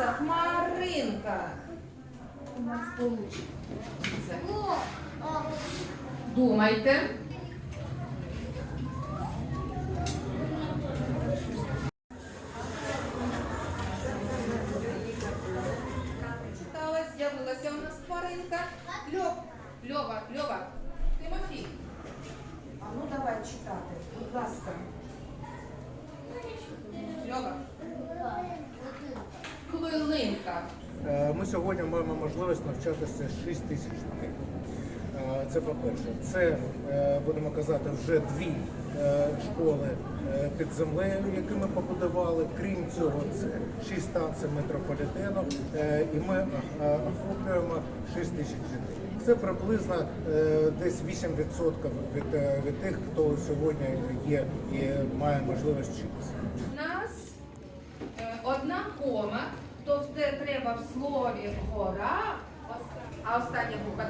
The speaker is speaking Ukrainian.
Аліса, хмаринка. У нас получиться. Думайте. Читалась, з'явилася у нас хмаринка. Льов, Льова, Льова, Тимофій. А ну давай читати, будь ласка. Льова. Хвилинка. Е, Ми сьогодні маємо можливість навчатися 6 тисяч дітей. Е, Це по-перше. Це, е, будемо казати, вже дві школи під землею, які ми побудували. Крім цього, це 6 станцій метрополітену, і ми охоплюємо 6 тисяч дітей. Це приблизно десь 8% від, від тих, хто сьогодні є і має можливість вчитися. У нас одна кома, то треба в слові гора, а остання буква.